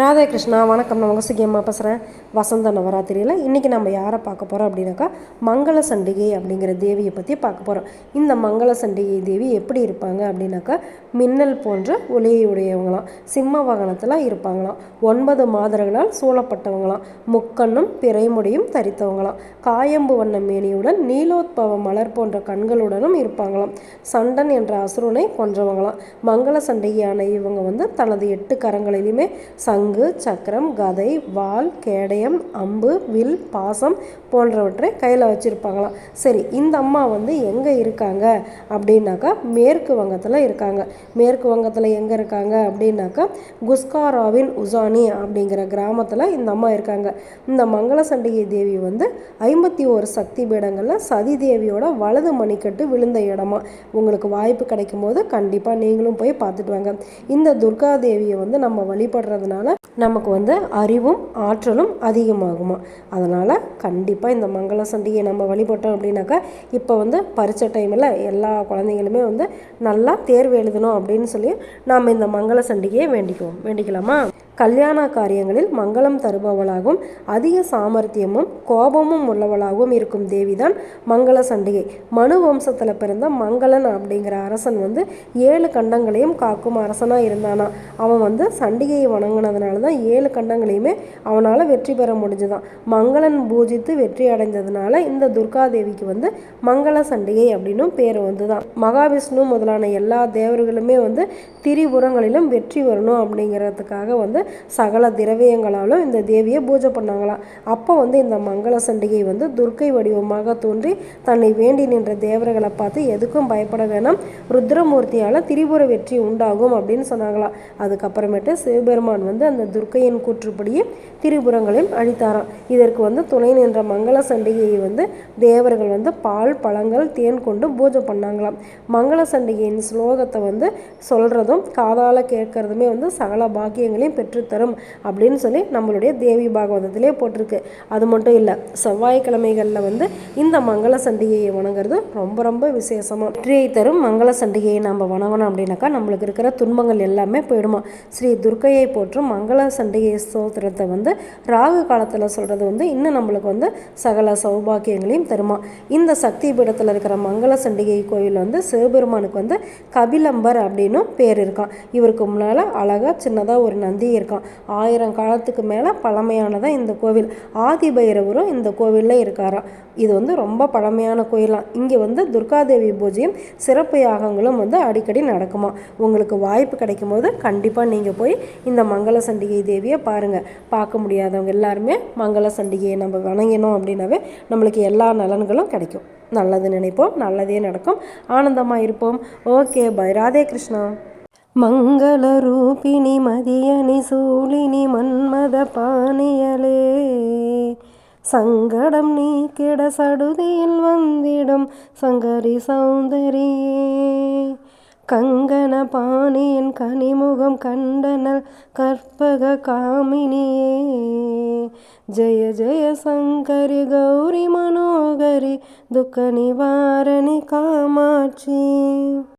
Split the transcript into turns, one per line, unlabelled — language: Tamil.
ராதாகிருஷ்ணா வணக்கம். நான் உங்கள் சுகியம்மா பேசுகிறேன் வசந்த நவராத்திரியில் இன்றைக்கி நம்ம யாரை பார்க்க போகிறோம் அப்படின்னாக்கா மங்கள சண்டிகை அப்படிங்கிற தேவியை பற்றி பார்க்க போகிறோம் இந்த மங்கள சண்டிகை தேவி எப்படி இருப்பாங்க அப்படின்னாக்கா மின்னல் போன்ற ஒளியுடையவங்களாம். சிம்ம வாகனத்தில் இருப்பாங்களாம். ஒன்பது மாதர்களால் சூழப்பட்டவங்களாம். முக்கண்ணும் பிறைமுடியும் தரித்தவங்களாம். காயம்பு வண்ண மேனியுடன் நீலோத்பவ மலர் போன்ற கண்களுடனும் இருப்பாங்களாம். சண்டன் என்ற அசுரனை கொன்றவங்களாம். மங்கள சண்டிகையான இவங்க வந்து தனது எட்டு கரங்களிலுமே சங் பங்கு சக்கரம் கதை வால் கேடயம் அம்பு வில் பாசம் போன்றவற்றை கையில் வச்சுருப்பாங்களாம். சரி இந்த அம்மா வந்து எங்கே இருக்காங்க? அப்படின்னாக்கா மேற்கு வங்கத்தில் இருக்காங்க. மேற்கு வங்கத்தில் எங்கே இருக்காங்க? அப்படின்னாக்கா குஸ்காராவின் உசானி அப்படிங்கிற கிராமத்தில் இந்த அம்மா இருக்காங்க. இந்த மங்கள சண்டிகை தேவி வந்து ஐம்பத்தி ஒரு சக்தி பீடங்களில் சதி தேவியோட வலது மணிக்கட்டு விழுந்த இடமா. உங்களுக்கு வாய்ப்பு கிடைக்கும் போது கண்டிப்பாக நீங்களும் போய் பார்த்துட்டு வாங்க. இந்த துர்கா தேவியை வந்து நம்ம வழிபடுறதுனால நமக்கு வந்து அறிவும் ஆற்றலும் அதிகமாகுமா? அதனால் கண்டிப்பாக இந்த மங்கள சண்டிகையை நம்ம வழிபட்டோம் அப்படின்னாக்கா இப்போ வந்து பரிச்ச டைமில் எல்லா குழந்தைங்களுமே வந்து நல்லா தேர்வு எழுதணும் அப்படின்னு சொல்லி நாம் இந்த மங்கள சண்டிகையை வேண்டிக்குவோம். வேண்டிக்கலாமா? கல்யாண காரியங்களில் மங்களம் தருபவளாகவும் அதிக சாமர்த்தியமும் கோபமும் உள்ளவளாகவும் இருக்கும் தேவிதான் மங்கள சண்டிகை. மனு வம்சத்தில் பிறந்த மங்களன் அப்படிங்கிற அரசன் வந்து ஏழு கண்டங்களையும் காக்கும் அரசனாக இருந்தானா? அவன் வந்து சண்டிகையை வணங்கினதுனால தான் ஏழு கண்டங்களையுமே அவனால் வெற்றி பெற முடிஞ்சுதான். மங்களன் பூஜித்து வெற்றி அடைந்ததுனால இந்த துர்காதேவிக்கு வந்து மங்கள சண்டிகை அப்படின்னும் பேர் வந்து தான் மகாவிஷ்ணு முதலான எல்லா தேவர்களுமே வந்து திரிபுரங்களிலும் வெற்றி வரணும் அப்படிங்கிறதுக்காக வந்து சகல திரவியங்களாலும் இந்த தேவியை பூஜை பண்ணாங்களாம். அப்போ வந்து இந்த மங்கள சண்டிகை வந்து துர்க்கை வடிவமாக தோன்றி தன்னை வேண்டி நின்ற தேவர்களை பார்த்து எதுக்கும் பயப்பட வேணாம். ருத்ரமூர்த்தியால் திரிபுர வெற்றி உண்டாகும் அப்படின்னு சொன்னாங்களாம். அதுக்கப்புறமேட்டு சிவபெருமான் வந்து அந்த துர்க்கையின் கூற்றுப்படியே திரிபுரங்களையும் அழித்தாராம். இதற்கு வந்து துணை நின்ற மங்கள சண்டிகையை வந்து தேவர்கள் வந்து பால் பழங்கள் தேன் கொண்டு பூஜை பண்ணாங்களாம். மங்கள சண்டிகையின் ஸ்லோகத்தை வந்து சொல்கிறதும் காதால் கேட்கறதுமே வந்து சகல பாக்கியங்களையும் பெற்று பெற்றுத்தரும் அப்படின்னு சொல்லி நம்மளுடைய தேவி பாகவதத்திலே போட்டிருக்கு. அது மட்டும் இல்லை செவ்வாய்க்கிழமைகளில் வந்து இந்த மங்கள சண்டிகையை வணங்குறது ரொம்ப ரொம்ப விசேஷமாக வெற்றியை தரும் மங்கள சண்டிகையை நம்ம வணங்கணும் அப்படின்னாக்கா நம்மளுக்கு இருக்கிற துன்பங்கள் எல்லாமே போயிடுமா. ஸ்ரீ துர்க்கையை போற்றும் மங்கள சண்டிகை ஸ்தோத்திரத்தை வந்து ராகு காலத்தில் சொல்கிறது வந்து இன்னும் நம்மளுக்கு வந்து சகல சௌபாக்கியங்களையும் தருமா. இந்த சக்தி பீடத்தில் இருக்கிற மங்கள சண்டிகை கோயில் வந்து சிவபெருமானுக்கு வந்து கபிலம்பர் அப்படின்னு பேர் இருக்கான். இவருக்கு முன்னால் அழகாக சின்னதாக ஒரு நந்தி இருக்கான் ஆயிரம் காலத்துக்கு மேலே பழமையானதான் இந்த கோவில். ஆதி பைரவரும் இந்த கோவிலில் இருக்காராம். இது வந்து ரொம்ப பழமையான கோயிலாம் இங்கே வந்து துர்காதேவி பூஜையும் சிறப்பு யாகங்களும் வந்து அடிக்கடி நடக்குமா உங்களுக்கு வாய்ப்பு கிடைக்கும் போது கண்டிப்பாக நீங்கள் போய் இந்த மங்கள சண்டிகை தேவியை பாருங்கள் பார்க்க முடியாதவங்க எல்லாருமே மங்கள சண்டிகையை நம்ம வணங்கினோம் அப்படின்னாவே நம்மளுக்கு எல்லா நலன்களும் கிடைக்கும். நல்லது நினைப்போம் நல்லதே நடக்கும். ஆனந்தமாக இருப்போம். Okay bye. ராதே கிருஷ்ணா. மங்களரூபிணி மதியணி சூழினி மன்மத பாணியலே. சங்கடம் நீக்கிட சடுதியில் வந்திடும் சங்கரி சௌந்தரியே. கங்கன பாணியின் கனிமுகம் கண்டனல் கற்பக காமினியே. ஜெய ஜெய சங்கரி கௌரி மனோகரி துக்க நிவாரணி காமாட்சி.